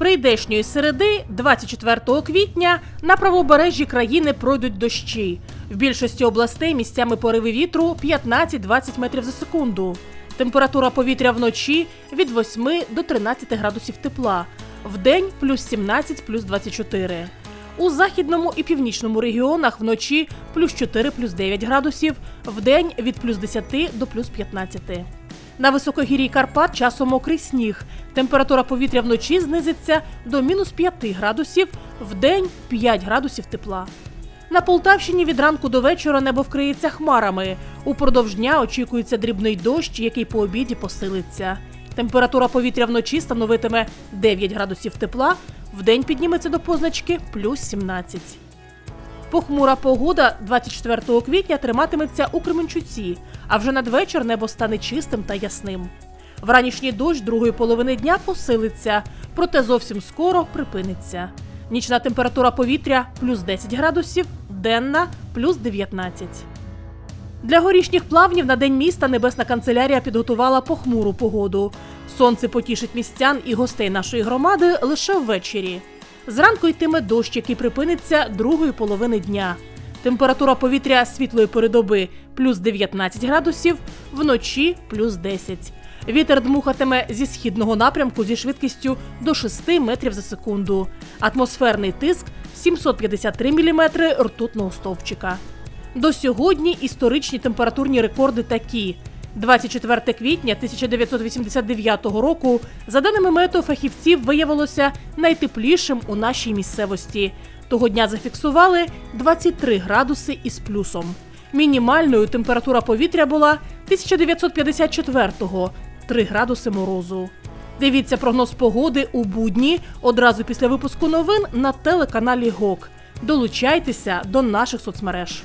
прийдешньої середи, 24 квітня, на правобережжі країни пройдуть дощі. В більшості областей місцями пориви вітру 15-20 метрів за секунду. Температура повітря вночі від 8 до 13 градусів тепла, вдень плюс 17, плюс 24. У західному і північному регіонах вночі плюс 4, плюс 9 градусів, вдень від плюс 10 до плюс 15. На високогір'ї Карпат часом мокрий сніг. Температура повітря вночі знизиться до мінус 5 градусів, вдень 5 градусів тепла. На Полтавщині від ранку до вечора небо вкриється хмарами. Упродовж дня очікується дрібний дощ, який по обіді посилиться. Температура повітря вночі становитиме 9 градусів тепла, вдень підніметься до позначки плюс 17. Похмура погода 24 квітня триматиметься у Кременчуці, а вже надвечір небо стане чистим та ясним. Вранішній дощ другої половини дня посилиться, проте зовсім скоро припиниться. Нічна температура повітря плюс 10 градусів, денна плюс 19. Для горішніх плавнів на день міста Небесна канцелярія підготувала похмуру погоду. Сонце потішить містян і гостей нашої громади лише ввечері. Зранку йтиме дощ, який припиниться другої половини дня. Температура повітря світлої передоби плюс 19 градусів, вночі плюс 10. Вітер дмухатиме зі східного напрямку зі швидкістю до 6 метрів за секунду. Атмосферний тиск 753 мм ртутного стовпчика. До сьогодні історичні температурні рекорди такі. 24 квітня 1989 року, за даними метеофахівців, виявилося найтеплішим у нашій місцевості. Того дня зафіксували 23 градуси із плюсом. Мінімальною температура повітря була 1954-го 3 градуси морозу. Дивіться прогноз погоди у будні одразу після випуску новин на телеканалі ГОК. Долучайтеся до наших соцмереж.